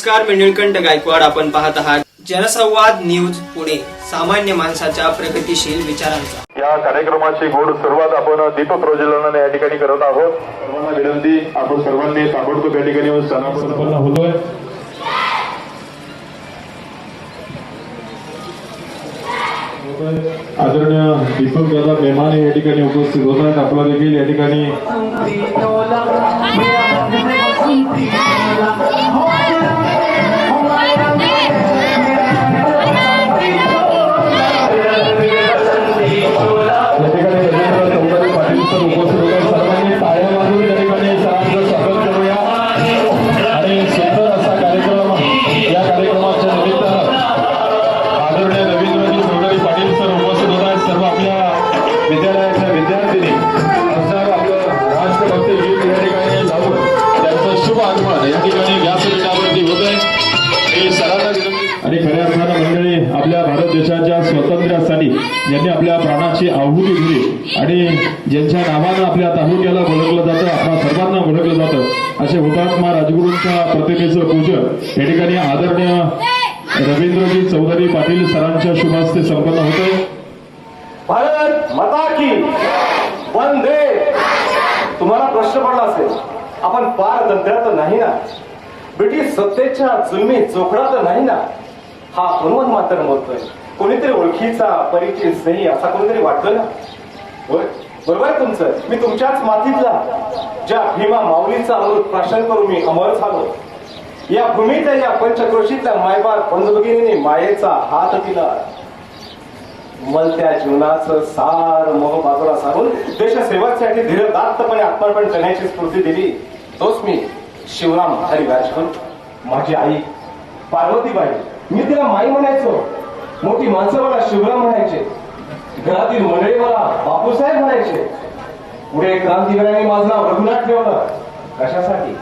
नमस्कार मी निळकंठ गायकवाड आपण पाहत आहात जनसंवाद न्यूज पुणे सामान्य माणसाच्या प्रगतिशील विचारांचा. या कार्यक्रमाची गोड सुरुवात आपण दीपक रोजलाने या ठिकाणी करत आहोत. सर्वांना विनंती आपण सर्वांनी ताबडतोब या ठिकाणी होतोय. आदरणीय दीपक दादा मेहमान या ठिकाणी उपस्थित होत आहेत आपला देखील या ठिकाणी आपण पारतंत्र्यात नाही ना. ब्रिटिश सत्तेच्या जुलमी चोखडात नाही ना. हा हनुमान मात्र बोलतोय कोणीतरी ओळखीचा परिचय स्नेही असा कोणीतरी वाटतोय ना. होय? बरोबर आहे तुमचं. मी तुमच्याच मातीतला. ज्या भीमा माऊलीचा अमृत प्राशन करून मी अमर झालो. या भूमीतल्या या पंचक्रोशीतल्या मायबार बंधुभगिनीने मायेचा हात दिला. मलत्या जीवनाचं सार मोह बाजूला सारून देशसेवासाठी धीरदात्तपणे आत्मर्पण करण्याची स्फूर्ती दिली. तोच मी शिवराम हरी राजपूर माझी आई पार्वतीबाई. मी तिला माई म्हणायचो. मोठी माणसं मला शिवराम म्हणायचे. घरातील मंडळी मला बापूसाहेब म्हणायचे. पुढे क्रांतीवीरांनी माझं नाव रघुनाथ ठेवलं. कशासाठी?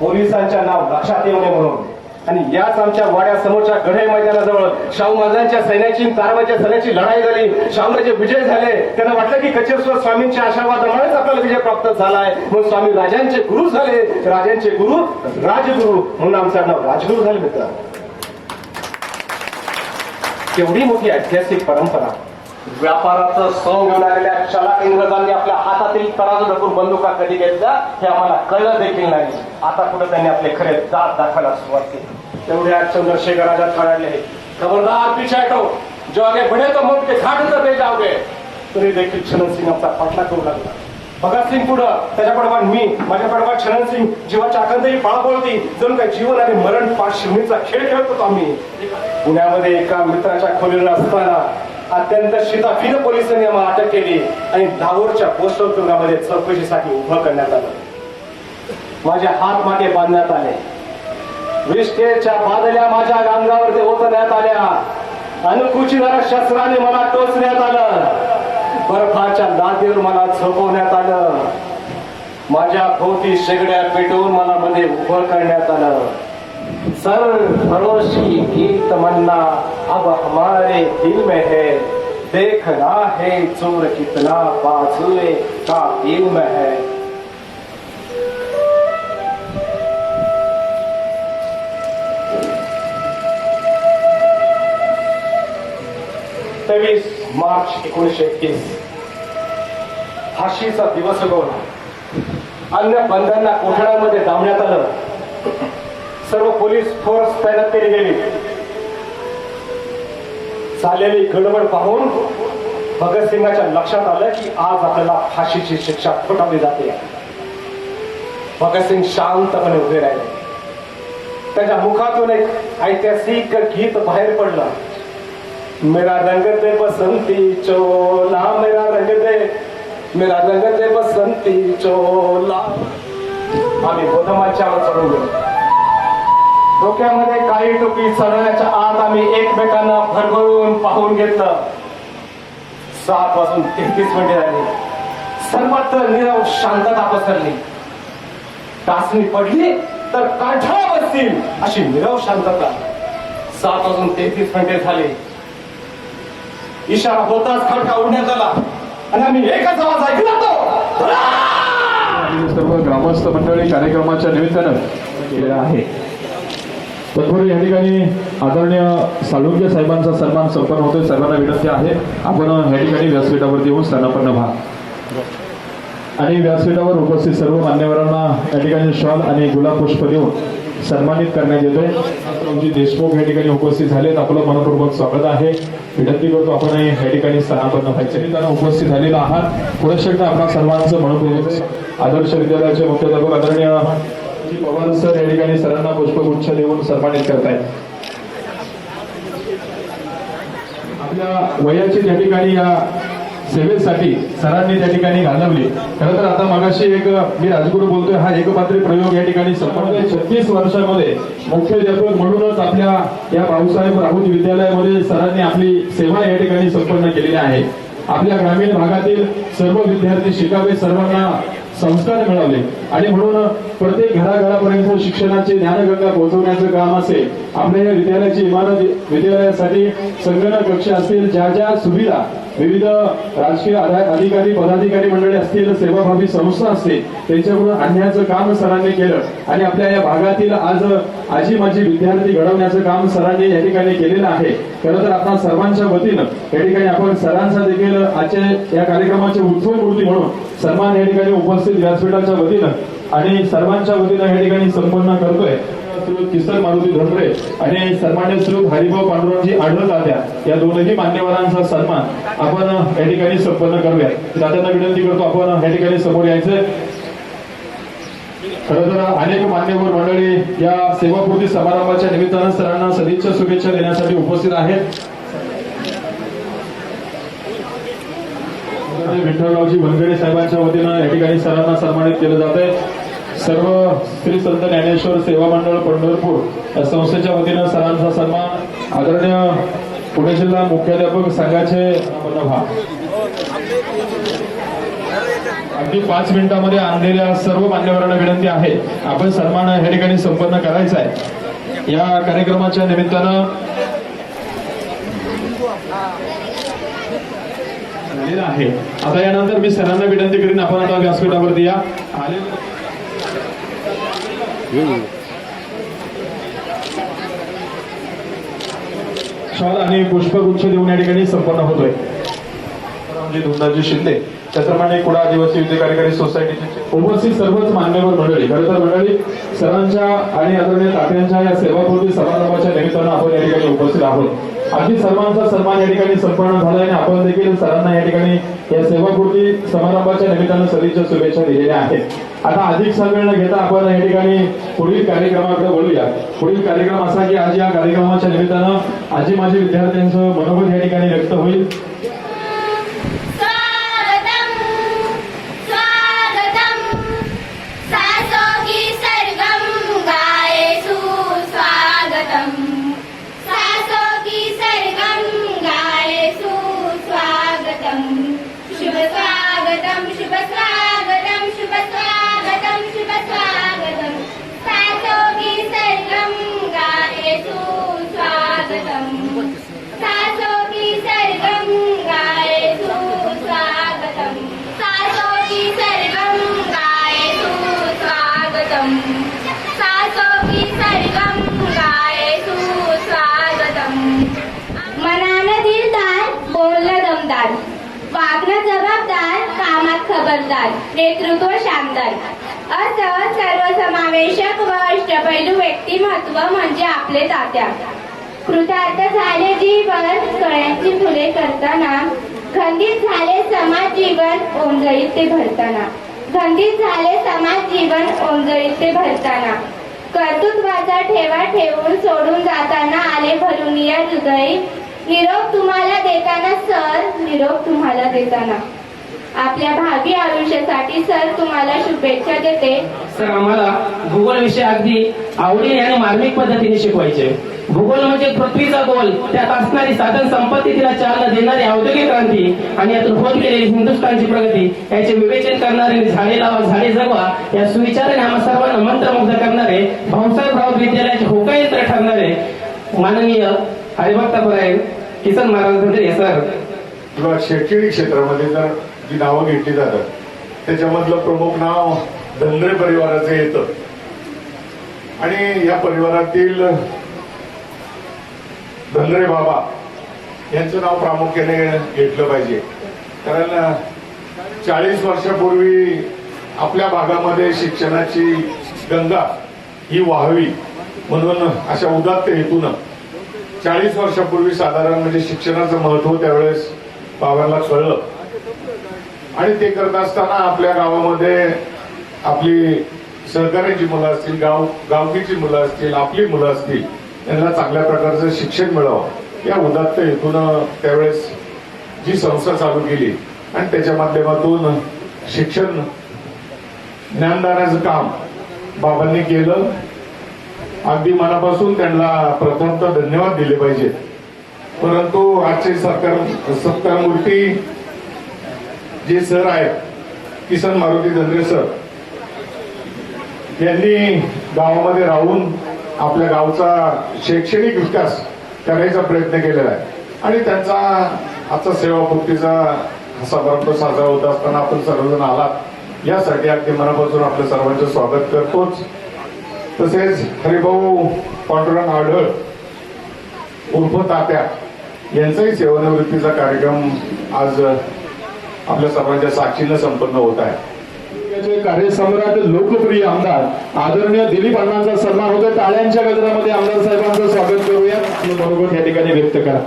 पोलिसांच्या नाव लक्षात येऊ नये म्हणून. आणि याच आमच्या वाड्यासमोरच्या गढे मैदानाजवळ शाहू महाराजांच्या सैन्याची कारवाईच्या सैन्याची लढाई झाली. शाहूराजे विजय झाले. त्यांना वाटलं की कचेश्वर स्वामींच्या आशावादामुळेच आपल्याला विजय प्राप्त झालाय. म्हणून स्वामी राजांचे गुरु झाले. राजांचे गुरु राजगुरु म्हणून आमचं नाव राजगुरु झाले मित्र. केवढी मोठी ऐतिहासिक परंपरा. व्यापाराचं सौ घेऊन आलेल्या चलाक इंग्रजांनी आपल्या हातातील तराजू ढकून बंदुका कधी घेतल्या हे आम्हाला कळलं देखील नाही. आता कुठं त्यांनी आपले खरे दात दाखवायला सुरुवात केली. तेवढ्या चंद्रशेखर राजात काढले आहे खबरदार पिछे हटो जो आगे बढ़े तो मुख के घाट उतर जाओगे तरी देखील छनन सिंग पाठला करू लागला. भगतसिंग पुढं. त्याच्या पडवान मी माझ्या पडवान छनन सिंग. जीवाच्या आकांतही पळापळती. जणू काय जीवन आणि मरण पाच शिवणीचा खेळ खेळत होतो आम्ही. पुण्यामध्ये एका मित्राच्या खोलीला असताना अत्यंत शिताफीन पोलिसांनी आम्हाला अटक केली आणि दाहोरच्या पोस्टल तुरुंगामध्ये चौकशीसाठी उभं करण्यात आलं. माझे हात मागे बांधण्यात आले. विष्ठेच्या बादल्या माझ्या गांगावरती ओतण्यात आल्या. अनुकुचीदार शस्त्राने मला टोचण्यात आलं. बर्फाच्या लादीवर मला झोपवण्यात आलं. माझ्या भोवती शेगड्या पेटवून मला मध्ये उभं करण्यात आलं. सर भरोशी गीत मन्ना अब हमारे दिल में है. देखना है चोर कितना बाजुए का इल्म है. तेवीस मार्च एकोणीसशे एकतीस. फाशीचा दिवस उगवला. अन्य बंधांना कोठड्यामध्ये दामण्यात आलं. सर्व पोलीस फोर्स तैनात केली गेली. झालेली गडबड पाहून भगतसिंगाच्या लक्षात आलं की आज आपल्याला फाशीची शिक्षा ठोठावली जाते. भगतसिंग शांतपणे उभे राहिले. त्याच्या मुखातून एक ऐतिहासिक गीत बाहेर पडलं. मेरा रंग दे बसंती चोला मेरा रंग दे मेरा रंग दे बसंती चोला. आम्ही गोधमाच्यावर चढून गेलो डोक्यामध्ये काही टोपी चढवण्याच्या आत आम्ही एकमेकांना भरभरून पाहून घेतलं. सात वाजून तेहतीस मिनिटे झाली. सर्वत्र निरव शांतता पसरली. टाचणी पडली तर काठा बसतील अशी निरव शांतता. सात वाजून तेहतीस मिनिटे झाली. इशारा होताच खडका उडण्यात आला. आणि आम्ही एकच आवाज ऐकला तो सर्व ग्रामस्थ मंडळी कार्यक्रमाच्या निमित्तानं केलेलं आहे. तत्पूर्वी या ठिकाणी आदरणीय साळुंके साहेबांचा सन्मान संपन्न होतोय. सर्वांना विनंती आहे. आपण या ठिकाणी व्यासपीठावरती येऊन स्थानापन्न व्हा आणि व्यासपीठावर उपस्थित सर्व मान्यवरांना या ठिकाणी शॉल आणि गुलाब पुष्प देऊन सन्मानित करण्यात येतोय. रामजी देशमुख या ठिकाणी उपस्थित झालेत. आपलं मनपूर्वक स्वागत आहे. विनंती करतो आपण या ठिकाणी स्थानापन्न व्हायचे. त्यांना उपस्थित झालेला आहात पुढे शकता आपल्या सर्वांचं मनपूर्वक आदर्श विद्यालयाचे मुख्याध्यापक आदरणीय जी पवार सर या ठिकाणी सरांना पुष्पगुच्छ देऊन सन्मानित करतायत. आपल्या वयाची या ठिकाणी या सेवेसाठी सरांनी त्या ठिकाणी घालवली. खरं तर आता मगाशी एक मी राजगुरू बोलतोय हा एकपात्री प्रयोग या ठिकाणी संपन्न छत्तीस वर्षामध्ये मुख्याध्यापक म्हणूनच आपल्या या भाऊसाहेब राऊत विद्यालयामध्ये सरांनी आपली सेवा या ठिकाणी संपन्न केलेली आहे. आपल्या ग्रामीण भागातील सर्व विद्यार्थी शिकावे सर्वांना संस्कार मिळवले आणि म्हणून प्रत्येक घराघरापर्यंत शिक्षणाची ज्ञानगंगा पोहोचवण्याचं काम असेल आपल्या या विद्यालयाची इमारत विद्यालयासाठी संगणक कक्ष असतील ज्या ज्या सुविधा विविध राजकीय अधिकारी पदाधिकारी मंडळी असतील सेवाभावी संस्था असतील त्यांच्याकडून आणण्याचं काम सरांनी केलं. आणि आपल्या या भागातील आज आजी माझी विद्यार्थी घडवण्याचं काम सरांनी या ठिकाणी केलेलं आहे. खरं तर आपण सर्वांच्या वतीनं या ठिकाणी आपण सरांचा देखील आजच्या या कार्यक्रमाचे उत्सव मूर्ती म्हणून सन्मान या ठिकाणी उपस्थित व्यासपीठाच्या वतीनं आणि सर्वांच्या वतीनं या ठिकाणी संपन्न करतोय. किसन मारुती धोंडरे आणि सन्मान्य श्रीयुत हरिभाऊ पांडुरंगजी आढळ दात्या या दोनही मान्यवरांचा सन्मान आपण या ठिकाणी संपन्न करूया. दादांना विनंती करतो आपण या ठिकाणी समोर यायचं. खरं तर अनेक मान्यवर मंडळी या सेवापूर्ती समारंभाच्या निमित्तानं सरांना सदिच्छा शुभेच्छा देण्यासाठी उपस्थित आहेत. विठ्ठलरावजी वनगडे साहेबांच्या वतीनं या ठिकाणी सरांना सन्मानित केलं जात आहे. सर्व श्री संत ज्ञानेश्वर सेवा मंडळ पंढरपूर या संस्थेच्या वतीनं सरांचा सन्मान आदरणीय पुणे जिल्हा मुख्याध्यापक संघाचे अगदी पाच मिनिटांमध्ये आणलेल्या सर्व मान्यवरांना विनंती आहे. आपण सन्मान या ठिकाणी संपन्न करायचा आहे. या कार्यक्रमाच्या निमित्तानं आलेला आहे. आता यानंतर मी सरांना विनंती करीन आपण आता व्यासपीठावरती या. आले. आणि पुष्पगुच्छ देऊन या ठिकाणी संपन्न होतोय. धुंदाजी शिंदे त्याप्रमाणे कुडा आदिवासी युद्ध कार्यकारी सोसायटीचे उपस्थित सर्वच मान्यवर मंडळी खरं तर मंडळी सरांच्या आणि आदरणीय तात्यांच्या या सेवापूर्ती समारंभाच्या निमित्तानं आपण या ठिकाणी उपस्थित आहोत. अगदी सर्वांचा सन्मान या ठिकाणी संपन्न झाला आणि आपण देखील सरांना या ठिकाणी या सेवापूर्ती समारंभाच्या निमित्तानं सदिच्छा शुभेच्छा दिलेल्या आहेत. आता अधिक वेळ न घेता आपण या ठिकाणी पुढील कार्यक्रमाकडे बोलूया पुढील कार्यक्रम असा की आज या कार्यक्रमाच्या निमित्तानं आजी माझी विद्यार्थ्यांचं मनोगत या ठिकाणी व्यक्त होईल. मनानं दिलदार बोलणं दमदार वागणं जबाबदार कामात खबरदार नेतृत्व शानदार। असं सर्वसमावेशक व अष्टपैलू व्यक्तिमत्व म्हणजे आपले तात्या। कृतार्थ झाले जीवन कळ्यांची फुले करताना। खंडित झाले समाज जीवन ओंजळीत ते भरताना। खंडित झाले समाज जीवन ओंजळीत ते भरताना. कर्तृत्वाचा ठेवा ठेवून सोडून जाताना आले भरून या हृदय. निरोप तुम्हाला देताना सर निरोप तुम्हाला देताना. आपल्या भावी आयुष्यासाठी सर तुम्हाला शुभेच्छा देते. सर आम्हाला भूगोल विषय अगदी आवडीने आणि मार्मिक पद्धतीने शिकवायचे. भूगोल म्हणजे पृथ्वीचा गोल. त्यात असणारी साधन संपत्ती तिला चालना देणारी औद्योगिक क्रांती आणि यातून होत गेलेली हिंदुस्थानची प्रगती. याचे विवेचन करणारे झाडे लावा झाडे जगवा या सुविचाराने आम्हा सर्वांना मंत्रमुग्ध करणारे भाऊसाहेब राऊत विद्यालयाचे होकायंत्र ठरणारे माननीय हरिभक्तापराय किसन महाराज धंदे सर. किंवा शैक्षणिक क्षेत्रामध्ये जर जी नावं घेतली जातात त्याच्यामधलं प्रमुख नाव धंद्रे परिवाराचं येतं. आणि या परिवारातील धनरे बाबा यांचं नाव प्रामुख्याने घेतलं पाहिजे. कारण चाळीस वर्षापूर्वी आपल्या भागामध्ये शिक्षणाची गंगा ही वाहवी म्हणून अशा उदात्त हेतून चाळीस वर्षापूर्वी साधारण म्हणजे शिक्षणाचं महत्त्व त्यावेळेस बाबांना कळलं. आणि ते करत असताना आपल्या गावामध्ये आपली सहकार्याची मुलं असतील गाव गावकीची मुलं असतील आपली मुलं असतील यांना चांगल्या प्रकारचं शिक्षण मिळावं. या उदात्त हेतून त्यावेळेस जी संस्था चालू केली आणि त्याच्या माध्यमातून शिक्षण ज्ञानदानाचं काम बाबांनी केलं. अगदी मनापासून त्यांना प्रथमतः धन्यवाद दिले पाहिजेत परंतु आजचे सरकार सत्कारमूर्ती जे सर आहेत किसन मारुती धनरे सर यांनी गावामध्ये राहून आपल्या गावचा शैक्षणिक विकास करायचा प्रयत्न केलेला आहे. आणि त्यांचा आजचा सेवापूर्तीचा असा समारंभ साजरा होत असताना आपण सर्वजण आलात. यासाठी अगदी मनापासून आपलं सर्वांचं स्वागत करतोच. तसेच हरिभाऊ पांडुरंग आढळ उर्फ तात्या यांचाही सेवानिवृत्तीचा कार्यक्रम आज आपल्या सर्वांच्या साक्षीनं संपन्न होत आहे. राज्याचे कार्यसम्राट लोकप्रिय आमदार आदरणीय दिलीप अण्णांचा सन्मान होतो टाळ्यांच्या गजरामध्ये आमदार साहेबांचं स्वागत करूया बरोबर मनोगत या ठिकाणी व्यक्त करा.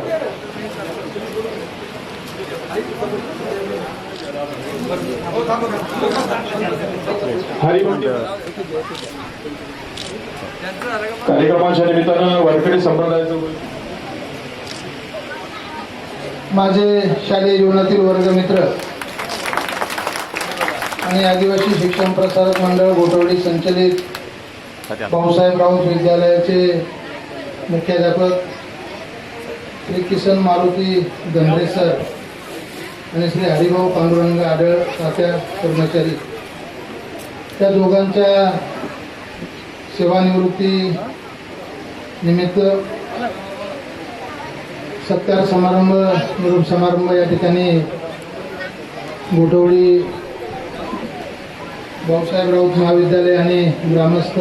हरी कार्यक्रमाच्या निमित्तानं वारकरी संप्रदायाचं माझे शालेय जीवनातील वर्गमित्र आणि आदिवासी शिक्षण प्रसारक मंडळ गोठवडी संचलित भाऊसाहेब राऊत विद्यालयाचे मुख्याध्यापक श्री किसन मारुती गंभीर सर आणि श्री हरिभाऊ पांडुरंग आढळ तात्या कर्मचारी. त्या दोघांच्या सेवानिवृत्ती निमित्त सत्कार समारंभ निरूप समारंभ या ठिकाणी गोठवडी भाऊसाहेब राऊत महाविद्यालय आणि ग्रामस्थ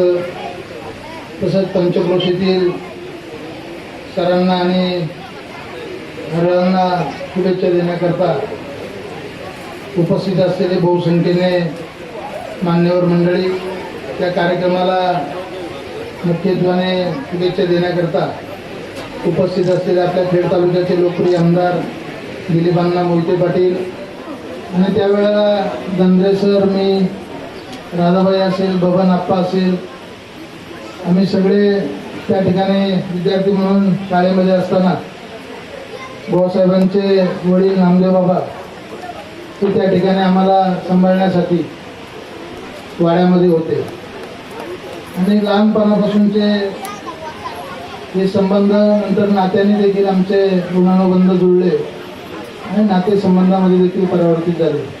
तसंच पंचक्रोशीतील सरांना आणि हरळांना शुभेच्छा देण्याकरता उपस्थित असलेले बहुसंख्येने मान्यवर मंडळी त्या कार्यक्रमाला मुख्यत्वाने शुभेच्छा देण्याकरता उपस्थित असलेले आपल्या खेड तालुक्याचे लोकप्रिय आमदार दिलीपांना मोहिते पाटील. आणि त्यावेळेला धंद्रे सर मी राधाबाई असेल बबन आप्पा असेल आम्ही सगळे त्या ठिकाणी विद्यार्थी म्हणून शाळेमध्ये असताना भाऊसाहेबांचे वडील नामदेव बाबा ते त्या ठिकाणी आम्हाला सांभाळण्यासाठी वाड्यामध्ये होते. आणि लहानपणापासूनचे हे संबंध नंतर नात्याने देखील आमचे ऋणानुबंध जुळले आणि नाते संबंधामध्ये देखील परावर्तित झाले.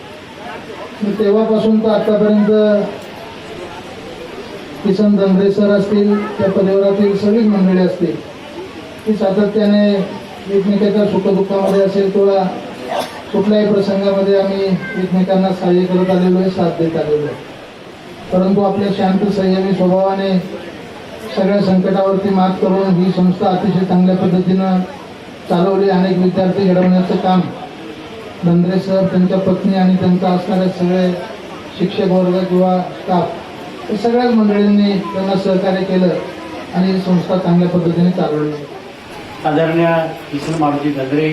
तेव्हापासून तर आतापर्यंत किसन धनरे सर असतील त्या परिवारातील सगळीच मंडळी असतील ती सातत्याने एकमेकाच्या सुखदुःखामध्ये असेल किंवा कुठल्याही प्रसंगामध्ये आम्ही एकमेकांना सहाय्य करत आलेलो आहे साथ देत आलेलो आहे. परंतु आपल्या शांत संयमी स्वभावाने सगळ्या संकटावरती मात करून ही संस्था अतिशय चांगल्या पद्धतीनं चालवली. अनेक विद्यार्थी घडवण्याचं काम धंद्रे सर त्यांच्या पत्नी आणि त्यांचा असणारे सगळे शिक्षक वर्ग किंवा स्टाफ हे सगळ्याच मंडळींनी त्यांना सहकार्य केलं आणि संस्था चांगल्या पद्धतीने चालवली. आदरणीय किसन मारुती धंद्रे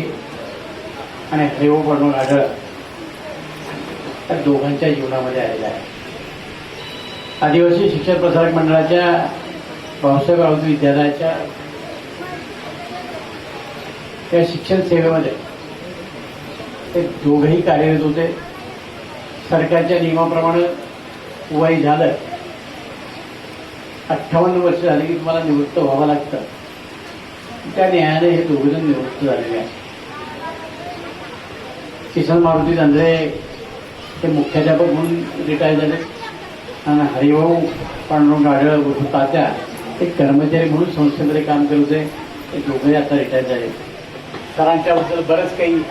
आणि हरिभाऊ पांडुरंग आढळ या दोघांच्या जीवनामध्ये आलेला आहे. आदिवासी शिक्षण प्रसारक मंडळाच्या भाऊसाहेब राऊत विद्यालयाच्या त्या शिक्षण सेवेमध्ये ते दोघंही कार्यरत होते. सरकारच्या नियमाप्रमाणे वय झालं अठ्ठावन्न वर्ष झाली की तुम्हाला निवृत्त व्हावं लागतं. त्या न्यायालय हे दोघजण निवृत्त झालेले आहेत. किसन मारुती दांधळे हे मुख्याध्यापक म्हणून रिटायर झाले. आणि हरिभाऊ पांडुरंग गाडळ तात्या ते कर्मचारी म्हणून संस्थेमध्ये काम करत होते. ते दोघंही आता रिटायर झाले. सरांच्याबद्दल बरंच काही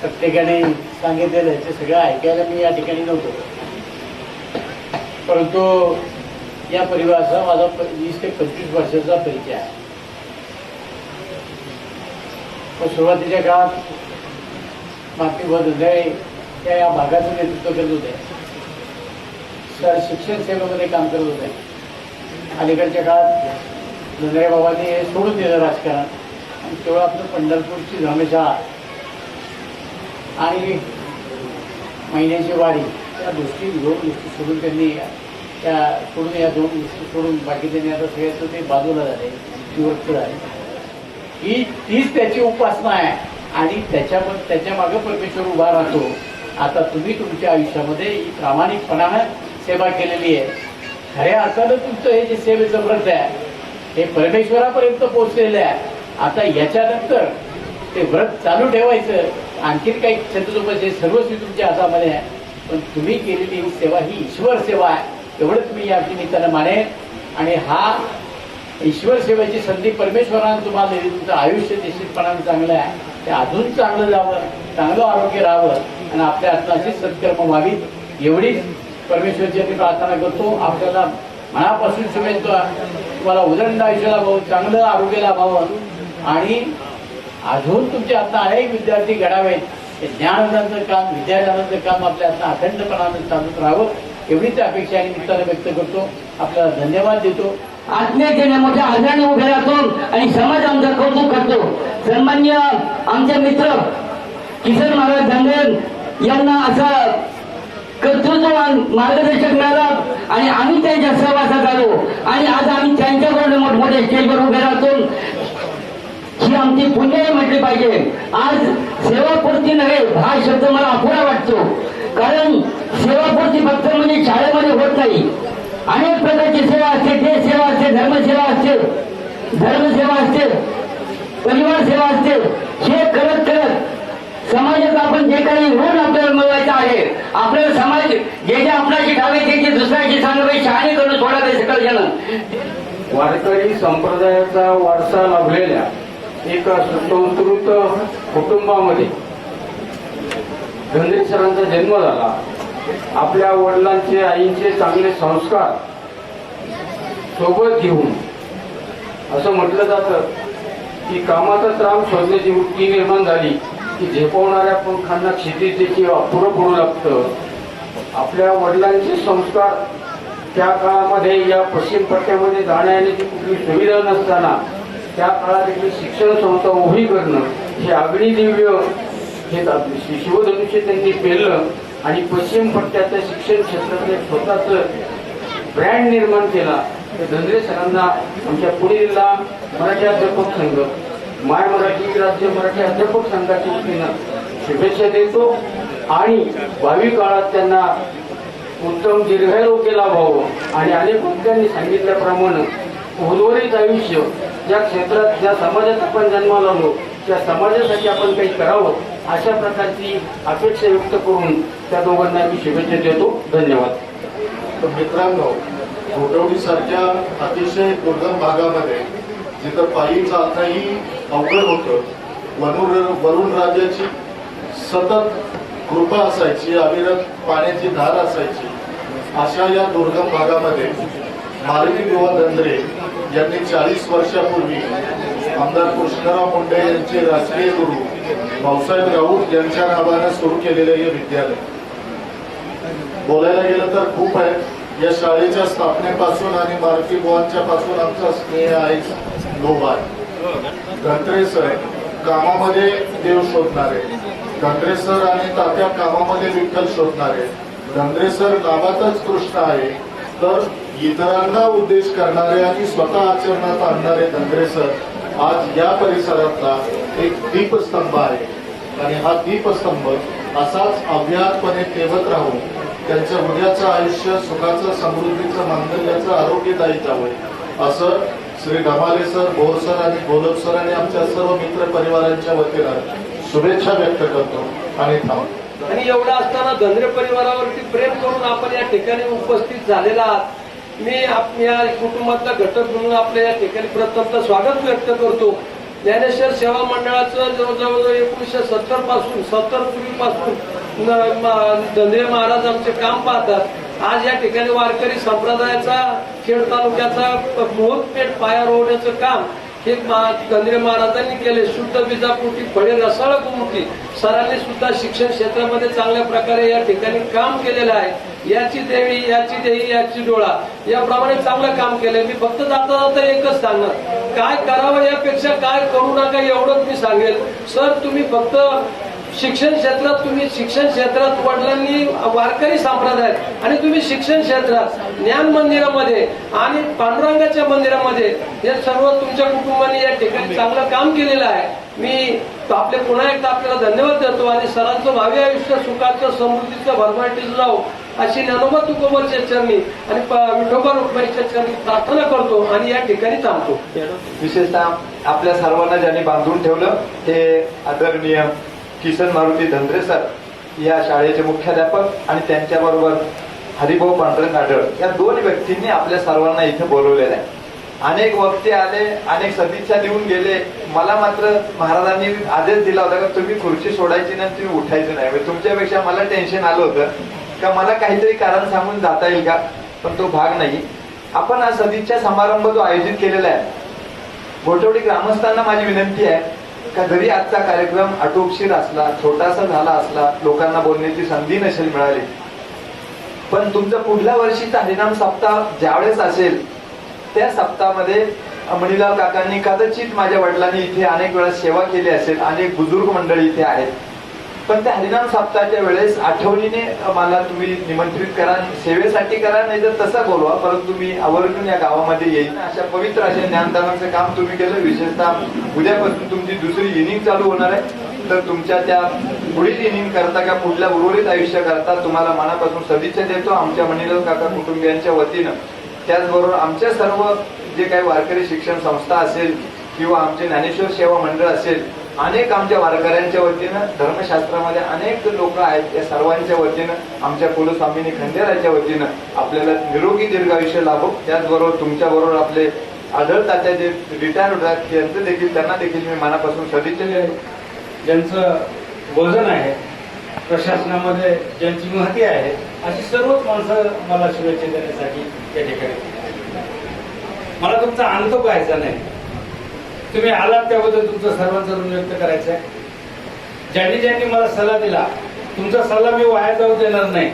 प्रत्येकाने सांगितलेलं आहे. ते सगळं ऐकायला मी या ठिकाणी नव्हतो. परंतु या परिवाराचा माझा वीस ते पंचवीस वर्षाचा परिचय आहे. पण सुरुवातीच्या काळात माती धंदळे त्या या भागाचं नेतृत्व करत होते. सर शिक्षण सेवेमध्ये काम करत होते. अलीकडच्या काळात धंदळे बाबांनी हे सोडून दिलं राजकारण. आणि तेवढं आपलं पंढरपूरची धर्मशाळा आणि महिन्याची वारी. या गोष्टी दोन गोष्टी सोडून त्यांनी त्या सोडून या दोन गोष्टी सोडून बाकी त्यांनी आता सगळ्याचं ते बाजूला झाले निवृत्त झाले. ही तीच त्याची उपासना आहे. आणि त्याच्या त्याच्यामागे परमेश्वर उभा राहतो. आता तुम्ही तुमच्या आयुष्यामध्ये ही प्रामाणिकपणानं सेवा केलेली आहे. खऱ्या अर्थानं तुमचं हे जे सेवेचं व्रत आहे हे परमेश्वरापर्यंत पोहोचलेलं आहे. आता याच्यानंतर ते व्रत चालू ठेवायचं. आणखीन काही छत्रपती सर्वस्वी तुमच्या हातामध्ये आहे पण तुम्ही केलेली ही सेवा ही ईश्वर सेवा आहे एवढं तुम्ही या निमित्तानं मानेल आणि हा ईश्वर सेवेची संधी परमेश्वरानं तुम्हाला दिली तुमचं आयुष्य निश्चितपणानं चांगलं आहे ते अजून चांगलं जावं चांगलं आरोग्य राहावं आणि आपल्या हातनं सत्कर्म व्हावीत एवढीच परमेश्वरची आम्ही प्रार्थना करतो. आपल्याला मनापासून शुभेच्छा. तुम्हाला उदंड आयुष्य लाभावं चांगलं आरोग्य लाभावं आणि अजून तुमच्या हातनं अनेक विद्यार्थी घडावेत. हे ज्ञानदानाचं काम विद्यादानाचं काम आपल्या हातनं अखंडपणानं चालूच राहावं एवढीच अपेक्षा या निमित्तानं व्यक्त करतो. आपल्याला धन्यवाद देतो. आत्मीयतेने देण्यामध्ये आदराने उभे राहतो आणि समाज आमचा कौतुक करतो. सन्मान्य आमचे मित्र किसन महाराज धांगण यांना असा कर्तृत्ववान मार्गदर्शक मिळाला आणि आम्ही त्यांच्या सहवासात आलो. आणि आज आम्ही त्यांच्याकडून मोठमोठ्या स्टेजवर उभे राहतो. ही आमची पुण्यही म्हटली पाहिजे. आज सेवापूर्ती नव्हे हा शब्द मला अपुरा वाटतो. कारण सेवापूर्ती फक्त म्हणजे शाळेमध्ये होत नाही. अनेक प्रकारची सेवा असते देश सेवा असते धर्मसेवा असते. धर्मसेवा असते परिवार सेवा असते. हे करत करत समाजात आपण जे काही ऋण आपल्याला मिळवायचं आहे आपल्याला समाज जे जे आपल्याशी ठावे ते जे दुसऱ्याची सांगावे शहाणे करून सोडावे काही सकल जण वारकरी संप्रदायाचा वारसा लाभलेल्या एका सुसंस्कृत कुटुंबामध्ये. धनरे सरांचा जन्म झाला. आपल्या वडिलांचे आईंचे चांगले संस्कार सोबत घेऊन. असं म्हटलं जातं की कामाचाच राम शोधण्याची वृत्ती निर्माण झाली की झेपवणाऱ्या पंखांना क्षितिज देखील अपुरं पडू लागतं. आपल्या वडिलांचे संस्कार त्या काळामध्ये या पश्चिम पट्ट्यामध्ये जाण्या येण्याची कुठली सुविधा नसताना त्या काळात एक शिक्षण संस्था उभी करणं हे अग्निदिव्य हे शिवधनुष्य त्यांनी पेरलं आणि पश्चिम पट्ट्याचं शिक्षण क्षेत्रातले स्वतःच ब्रँड निर्माण केला. तर धनरे सरांना आमच्या पुणे जिल्हा मराठी अध्यापक संघ माय मराठी राज्य मराठी अध्यापक संघाच्या वतीनं शुभेच्छा देतो आणि भावी काळात त्यांना उत्तम दीर्घारोग्य लाभावं आणि अनेक वक्त्यांनी सांगितल्याप्रमाणे उर्वरित आयुष्य ज्या क्षेत्रात ज्या समाजात आपण जन्माला आलो त्या समाजासाठी आपण काही करावं अशा प्रकारची अपेक्षा व्यक्त करून त्या दोघांना मी शुभेच्छा देतो. धन्यवाद. मित्रांनो घोटवडीसारख्या अतिशय दुर्गम भागामध्ये जिथं पायी चालताही अवघड होतं वरुण वरुण राजाची सतत कृपा असायची अविरत पाण्याची धार असायची अशा या दुर्गम भागामध्ये मारुती विवा धंद्रे यांनी चाळीस वर्षापूर्वी आमदार कृष्णराव मुंडे यांचे राजकीय गुरु भाऊसाहेब राऊत यांच्या नावानं सुरू केलेलं हे विद्यालय. बोलायला गेलं तर खूप आहे. या शाळेच्या स्थापनेपासून आणि मारुती बुवांच्या पासून आमचा स्नेह आहे लोभ आहे. धनत्रे सर कामामध्ये देव शोधणारे. धनत्रे सर आणि तात्या कामामध्ये विठ्ठल शोधणारे. धनत्रे सर नावातच कृष्ण आहे. तर इतरांना उद्देश करणारे आणि स्वतः आचरणात आणणारे धनत्रे सर आज या परिसरातला एक दीपस्तंभ आहे. आणि हा दीपस्तंभ असाच अव्याहतपणे तेवत राहून त्यांच्या उद्याचं आयुष्य सुखाचं समृद्धीचं मांगल्याचं आरोग्यदायी जावं असं श्री ढमाले सर भोर सर आणि गोलब सर आणि आमच्या सर्व मित्र परिवारांच्या वतीनं शुभेच्छा व्यक्त करतो आणि थांबतो. आणि एवढं असताना धनरे परिवारावरती प्रेम करून आपण या ठिकाणी उपस्थित झालेला आहात. मी आपल्या कुटुंबातला घटक म्हणून आपल्या या ठिकाणी प्रथमतः स्वागत व्यक्त करतो. ज्ञानेश्वर सेवा मंडळाचं जवळजवळ एकोणीसशे सत्तरपासून सत्तर पूर्वीपासून न- धंद्रे महाराज आमचे काम पाहतात. आज या ठिकाणी वारकरी संप्रदायाचा खेड तालुक्याचा मुहूर्तपेठ पाया रोवण्याचं काम हे कंद्रे महाराजांनी केले. शुद्ध बीजापोटी फळे रसाळ गुमुटी सरांनी सुद्धा शिक्षण क्षेत्रामध्ये चांगल्या प्रकारे या ठिकाणी काम केलेलं आहे. याची देवी याची देही याची डोळा. याप्रमाणे चांगलं काम केलंय. मी फक्त जाता जाता एकच सांगणार. काय करावं यापेक्षा काय करू नका एवढंच मी सांगेल. सर तुम्ही फक्त शिक्षण क्षेत्रात तुम्ही शिक्षण क्षेत्रात वडिलांनी वारकरी संप्रदाय आणि तुम्ही शिक्षण क्षेत्रात ज्ञान मंदिरामध्ये आणि पांडुरंगाच्या मंदिरामध्ये हे सर्व तुमच्या कुटुंबाने या ठिकाणी चांगलं काम केलेलं आहे. मी आपले पुन्हा एकदा आपल्याला धन्यवाद देतो आणि सरांचं भावी आयुष्य सुखाचं समृद्धीचं भरभराटीचं जाऊ अशी ज्ञानोबा तुकोबरच्या चरणी आणि विठोबा रुक्माईच्या चरणी प्रार्थना करतो आणि या ठिकाणी थांबतो. विशेषतः आपल्या सर्वांना ज्यांनी बांधून ठेवलं हे आदरणीय किसन मारुती धंद्रे सर या शाळेचे मुख्याध्यापक आणि त्यांच्याबरोबर हरिभाऊ पांढरंग आढळ या दोन व्यक्तींनी आपल्या सर्वांना इथे बोलवलेलं आहे. अनेक वक्ते आले अनेक सदिच्छा देऊन गेले. मला मात्र महाराजांनी आदेश दिला होता का तुम्ही खुर्ची सोडायची नाही तुम्ही उठायची नाही. म्हणजे तुमच्यापेक्षा मला टेन्शन आलं होतं. का मला काहीतरी कारण सांगून जाता येईल का? पण तो भाग नाही. आपण हा सदिच्छा समारंभ जो आयोजित केलेला आहे घोटवडी ग्रामस्थांना माझी विनंती आहे का जरी आजचा कार्यक्रम आटोपशीर असला छोटासा झाला असला लोकांना बोलण्याची संधी नसेल मिळाली पण तुमचा पुढल्या वर्षीचा हरिनाम सप्ताह ज्यावेळेस असेल त्या सप्ताहामध्ये मणिलाल काकांनी कदाचित माझ्या वडिलांनी इथे अनेक वेळा सेवा केली असेल अनेक बुजुर्ग मंडळी इथे आहेत. पण त्या हरिनाम सप्ताहाच्या वेळेस आठवणीने मला तुम्ही निमंत्रित करा सेवेसाठी करा नाही तर तसा बोलवा परंतु मी आवर्जून या गावामध्ये येईन. अशा पवित्र अशा ज्ञानदानाचं काम तुम्ही केलं. विशेषतः उद्यापासून तुमची दुसरी इनिंग चालू होणार आहे. तर तुमच्या त्या पुढील इनिंग करता का पुढल्या उर्वरित आयुष्य करता तुम्हाला मनापासून सदिच्छा देतो. आमच्या मणिलाल काका कुटुंबियांच्या वतीनं. त्याचबरोबर आमच्या सर्व जे काही वारकरी शिक्षण संस्था असेल किंवा आमचे ज्ञानेश्वर सेवा मंडळ असेल अनेक आमच्या वारकऱ्यांच्या वतीनं धर्मशास्त्रामध्ये अनेक लोक आहेत या सर्वांच्या वतीनं आमच्या कुलस्वामिनी खंडेराच्या वतीनं आपल्याला निरोगी दीर्घायुष्य लाभो. त्याचबरोबर तुमच्याबरोबर आपले आढळताच्या जे रिटायर होतात यांचं देखील त्यांना देखील मी मनापासून सदिच्छा आहे ज्यांचं वजन आहे प्रशासनामध्ये ज्यांची महती आहे अशी सर्वच माणसं मला शुभेच्छा देण्यासाठी या ठिकाणी मला तुमचा अंत पाहायचा नाही. तुम्ही आलात त्याबद्दल तुमचं सर्वांचं ऋण व्यक्त करायचं आहे ज्यांनी ज्यांनी मला सल्ला दिला तुमचा सल्ला मी वाया जाऊ देणार नाही.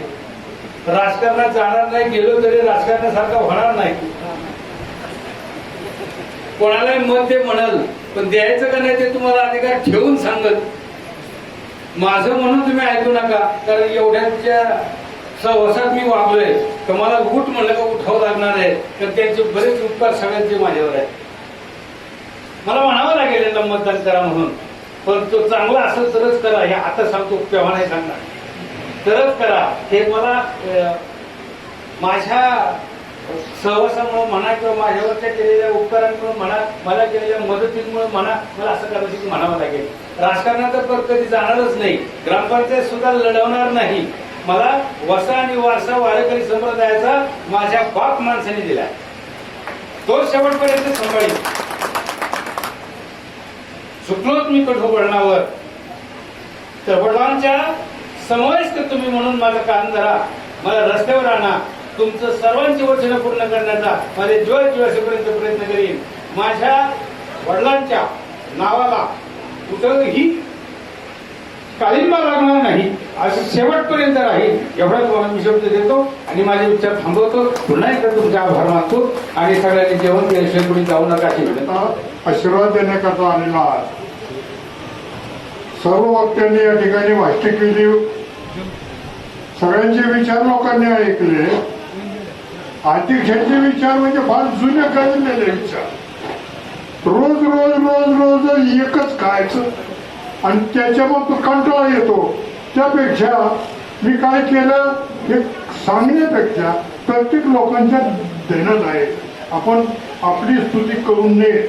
राजकारणात जाणार नाही गेलो तरी राजकारणासारखा होणार नाही. कोणालाही मत ते म्हणाल पण द्यायचं का नाही ते तुम्हाला अधिकार ठेवून सांगत. माझं म्हणून तुम्ही ऐकू नका कारण एवढ्याच्या सहवासात मी वागलोय. तर मला उठ म्हणलं का उठावं लागणार आहे? तर त्यांचे बरेच उपकार सगळ्यांचे माझ्यावर आहेत. मला म्हणावं लागेल यांना मतदान करा म्हणून. पण तो चांगला असेल तरच करा. हे आता सांगतो तेव्हा नाही सांगणार. तरच करा. हे मला माझ्या सहवासामुळे म्हणा किंवा माझ्यावरच्या केलेल्या उपकारांमुळे म्हणा मला केलेल्या मदतीमुळे म्हणा मला असं कदाचित म्हणावं लागेल. राजकारणात तर कधी जाणारच नाही. ग्रामपंचायत सुद्धा लढवणार नाही. मला वसा आणि वारसा वारकरी संप्रदायाचा माझ्या बाप माणसाने दिला तो शेवटपर्यंत सांभाळील चुकलोच मी कठोपणावर तर वडिलांच्या समवयस्क तुम्ही म्हणून माझं काम धरा. मला रस्त्यावर आणा. तुमचं सर्वांची वचनं पूर्ण करण्याचा माझे जीव जीवासेपर्यंत प्रयत्न करीन. माझ्या वडिलांच्या नावाला कुठंही काळिंबा लागणार नाही. असं शेवटपर्यंत राहील. एवढा तुम्हाला मी शब्द देतो आणि माझे विचार थांबवतो. पुन्हा एकदा तुमचा आभार मानतो आणि सगळ्यांनी जेवण केल्याशिवाय कुणी जाऊ नका अशी आशीर्वाद देण्याकरता आलेला आहात सर्व वक्त्यांनी या ठिकाणी भाष्य केली. सगळ्यांचे विचार लोकांनी ऐकले. अध्यक्षांचे विचार म्हणजे फार जुने कळलेले विचार. रोज रोज रोज रोज एकच खायचं. आणि त्याच्यावर कंटाळा येतो. त्यापेक्षा मी काय केलं? हे सांगण्यापेक्षा प्रत्येक लोकांच्या देणं आहे. आपण आपली स्तुती करून नये.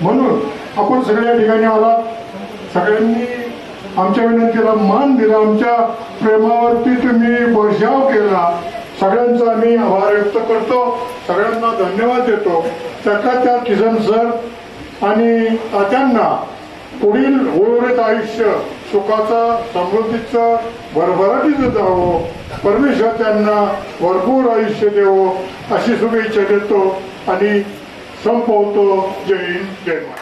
म्हणून आपण सगळ्या ठिकाणी आला सगळ्यांनी आमच्या विनंतीला मान दिला. आमच्या प्रेमावरती तुम्ही वर्षाव केला. सगळ्यांचा आम्ही आभार व्यक्त करतो. सगळ्यांना धन्यवाद देतो. त्या किसन सर आणि त्यांना पुढील उर्वरित आयुष्य सुखाचं समृद्धीचं भरभराटीचं जावं. परमेश्वर त्यांना भरपूर आयुष्य देवो. अशी शुभेच्छा देतो आणि संपवतो. जय हिंद जय महाराष्ट्र.